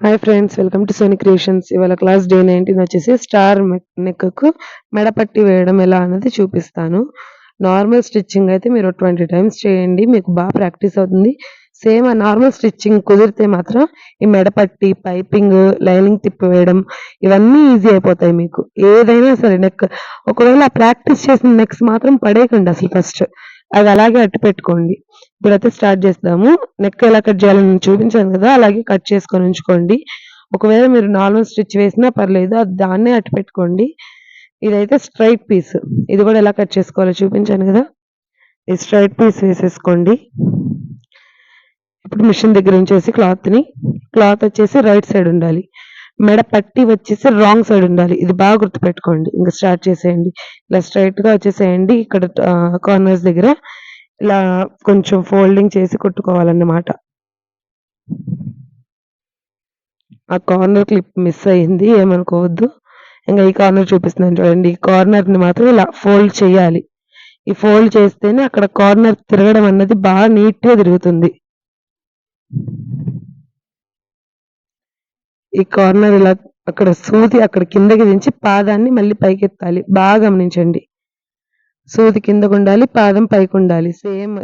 Hi friends welcome to Soni creations ఇవాళ class day nineteen వచ్చేసి star neck మెడపట్టి వేయడం ఎలా అన్నది చూపిస్తాను. నార్మల్ స్టిచ్చింగ్ అయితే మీరు ట్వంటీ టైమ్స్ చేయండి మీకు బాగా ప్రాక్టీస్ అవుతుంది. సేమ్ ఆ నార్మల్ స్టిచ్చింగ్ కుదిరితే మాత్రం ఈ మెడపట్టి పైపింగ్ లైనింగ్ తిప్పి వేయడం ఇవన్నీ ఈజీ అయిపోతాయి మీకు. ఏదైనా సరే నెక్ ఒకవేళ ప్రాక్టీస్ చేసిన నెక్స్ మాత్రం పడేయకండి అసలు ఫస్ట్ అది అలాగే అట్టు పెట్టుకోండి. ఇప్పుడైతే స్టార్ట్ చేస్తాము. నెక్ ఎలా కట్ చేయాలని నేను చూపించాను కదా అలాగే కట్ చేసుకొని ఉంచుకోండి. ఒకవేళ మీరు నార్మల్ స్టిచ్ వేసినా పర్లేదు అది దాన్నే అట్టు పెట్టుకోండి. ఇదైతే స్ట్రైట్ పీస్ ఇది కూడా ఎలా కట్ చేసుకోవాలో చూపించాను కదా. ఇది స్ట్రైట్ పీస్ వేసేసుకోండి. ఇప్పుడు మిషన్ దగ్గర ఉంచేసి క్లాత్ని క్లాత్ వచ్చేసి రైట్ సైడ్ ఉండాలి. మెడ పట్టి వచ్చేసి రాంగ్ సైడ్ ఉండాలి. ఇది బాగా గుర్తుపెట్టుకోండి. ఇంకా స్టార్ట్ చేసేయండి. ఇలా స్ట్రైట్గా వచ్చేసేయండి. ఇక్కడ కార్నర్స్ దగ్గర ఇలా కొంచెం ఫోల్డింగ్ చేసి కుట్టుకోవాలన్నమాట. ఆ కార్నర్ క్లిప్ మిస్ అయింది ఏమనుకోవద్దు. ఇంకా ఈ కార్నర్ చూపిస్తున్నాను చూడండి. ఈ కార్నర్ని మాత్రం ఇలా ఫోల్డ్ చేయాలి. ఈ ఫోల్డ్ చేస్తేనే అక్కడ కార్నర్ తిరగడం అన్నది బాగా నీట్గా తిరుగుతుంది. ఈ కార్నర్ ఇలా అక్కడ సూది అక్కడ కిందకి దించి పాదాన్ని మళ్ళీ పైకి ఎత్తాలి బాగా గమనించండి. సూది కిందకు ఉండాలి పాదం పైకి ఉండాలి. సేమ్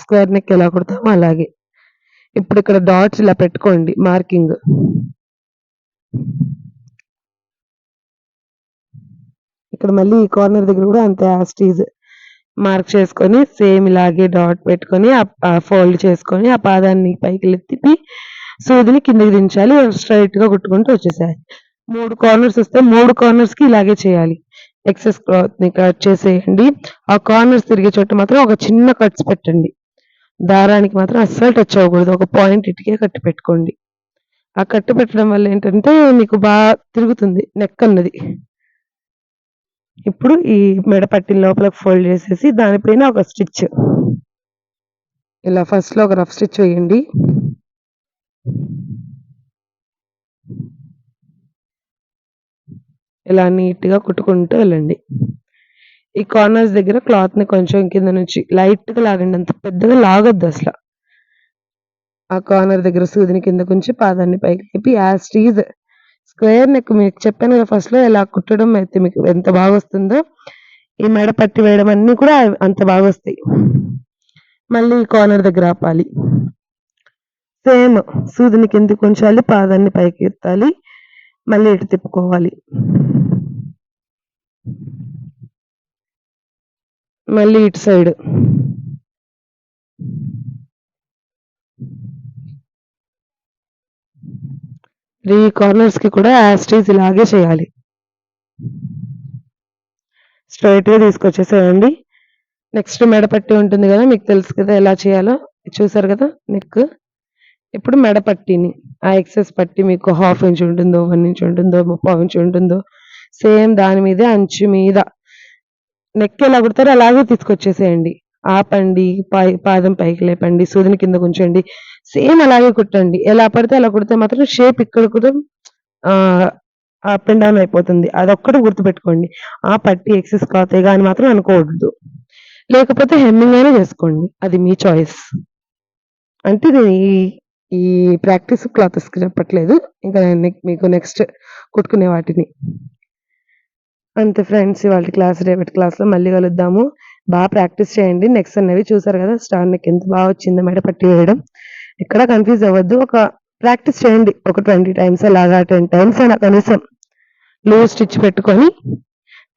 స్క్వేర్ నెక్ ఎలా కుడతామో అలాగే. ఇప్పుడు ఇక్కడ డాట్స్ ఇలా పెట్టుకోండి మార్కింగ్. ఇక్కడ మళ్ళీ ఈ కార్నర్ దగ్గర కూడా అంతే యాస్టీజ్ మార్క్ చేసుకొని సేమ్ ఇలాగే డాట్ పెట్టుకొని ఫోల్డ్ చేసుకొని ఆ పాదాన్ని పైకి లెత్తిపి సూదిని కిందకి దించాలి స్ట్రైట్గా కుట్టుకుంటూ వచ్చేసాయి మూడు కార్నర్స్ వస్తే మూడు కార్నర్స్కి ఇలాగే చేయాలి. ఎక్సెస్ క్లాత్ని కట్ చేసేయండి. ఆ కార్నర్స్ తిరిగే చోట మాత్రం ఒక చిన్న కట్స్ పెట్టండి. దారానికి మాత్రం అస్సలు టచ్ అవ్వకూడదు. ఒక పాయింట్ ఇటుకే కట్టి పెట్టుకోండి. ఆ కట్టు పెట్టడం వల్ల ఏంటంటే మీకు బాగా తిరుగుతుంది నెక్ అన్నది. ఇప్పుడు ఈ మెడ పట్టి లోపల ఫోల్డ్ చేసేసి దానిపైన ఒక స్టిచ్ ఇలా ఫస్ట్లో ఒక రఫ్ స్టిచ్ వేయండి. ఇలా నీట్గా కుట్టుకుంటూ వెళ్ళండి. ఈ కార్నర్స్ దగ్గర క్లాత్ని కొంచెం కింద నుంచి లైట్గా లాగండి అంత పెద్దగా లాగొద్దు అసలు. ఆ కార్నర్ దగ్గర సూదిని కింద కొంచెం పాదాన్ని పైకి లేపి యాస్టీజ్ స్క్వేర్ నెక్ మీకు చెప్పాను కదా ఫస్ట్లో ఇలా కుట్టడం అయితే మీకు ఎంత బాగా వస్తుందో ఈ మెడ పట్టి వేయడం అన్నీ కూడా అంత బాగా వస్తాయి. మళ్ళీ కార్నర్ దగ్గర ఆపాలి. సేమ్ సూదిని కిందకి ఉంచాలి పాదాన్ని పైకి ఎత్తాలి. మళ్ళీ ఇటు తిప్పుకోవాలి. మళ్ళీ ఇటు సైడ్. త్రీ కార్నర్స్కి కూడా యాస్టీజ్ ఇలాగే చేయాలి. స్ట్రైట్గా తీసుకొచ్చేసేయండి. నెక్స్ట్ మెడపట్టి ఉంటుంది కదా మీకు తెలుసు కదా ఎలా చేయాలో. చూసారు కదా నెక్ ఇప్పుడు మెడపట్టిని ఆ ఎక్సెస్ పట్టి మీకు హాఫ్ ఇంచ్ ఉంటుందో వన్ ఇంచ్ ఉంటుందో ముప్పై ఇంచ్ ఉంటుందో సేమ్ దాని మీదే అంచు మీద. నెక్ ఎలా కుడతారో అలాగే తీసుకొచ్చేసేయండి. ఆపండి పై పాదం పైకి లేపండి సూదిని కింద ఉంచండి సేమ్ అలాగే కుట్టండి. ఎలా పడితే అలా కుడితే మాత్రం షేప్ ఇక్కడ కూడా అప్ అండ్ డౌన్ అయిపోతుంది. అదొక్కటి గుర్తుపెట్టుకోండి. ఆ పట్టి ఎక్సెస్ క్లాత్ కానీ మాత్రం అనుకోవద్దు. లేకపోతే హెమ్మింగ్ అయినా చేసుకోండి. అది మీ చాయిస్. అంటే నేను ఈ ఈ ప్రాక్టీస్ క్లాత్స్కి చెప్పట్లేదు ఇంకా మీకు నెక్స్ట్ కుట్టుకునే వాటిని. అంతే ఫ్రెండ్స్ ఇవాళ క్లాస్ రేపటి క్లాస్లో మళ్ళీ కలుద్దాము. బాగా ప్రాక్టీస్ చేయండి. నెక్స్ట్ అన్నవి చూసారు కదా స్టార్ నెక్ ఎంత బాగా వచ్చిందో మేడ పట్టి వేయడం. ఎక్కడ కన్ఫ్యూజ్ అవ్వద్దు. ఒక ప్రాక్టీస్ చేయండి. ఒక ట్వంటీ టైమ్స్ అలాగా టెన్ టైమ్స్ అయినా కనీసం. లో స్టిచ్ పెట్టుకొని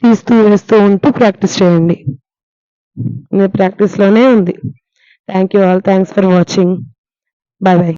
తీస్తూ వేస్తూ ఉంటూ ప్రాక్టీస్ చేయండి. ప్రాక్టీస్లోనే ఉంది. Thank you all thanks for watching bye bye